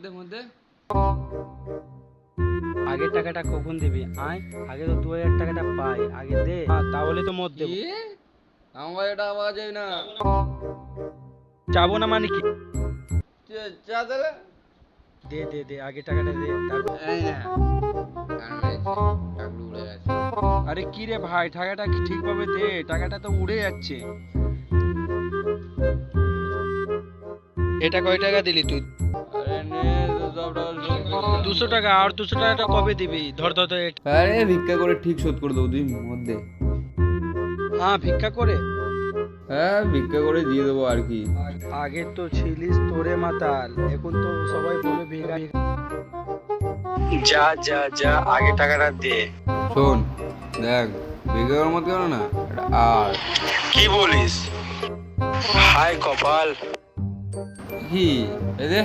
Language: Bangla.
মধ্যে মধ্যে? আগের টাকাটা কখন দিবি? আয় আগে তো দু হাজার টাকাটা পাই আগে দে। তাহলে তো মত দেবো। আমার কাছে আওয়াজ হয় না? যাব না মানে কি? চা- তাহলে দে দে দে আগে টাকাটা দে আরে কি রে ভাই টাকাটা ঠিকভাবে দে? টাকাটা তো উড়ে যাচ্ছে। এটা কয় টাকা দিলি তুই? দুশো টাকা আর দুশো টাকাটা কবে দিবি? ধর ধর ধর আরে ভিক্ষা করে ঠিক শোধ করে দেবো দুই মধ্যে। হ্যাঁ ভিক্ষা করে? হ্যাঁ ভিক্ষা করে দিয়ে দেবো আর কি। আগে তো ছিলিস তোরে মাতাল এখন তো সবাই বলে ভিক্ষা যা যা যা আগে টাকাটা দে। শোন দেখ ভিক্ষা করার মতো কেন না? আর। কি বলিস? হাই কপাল। কি? দে।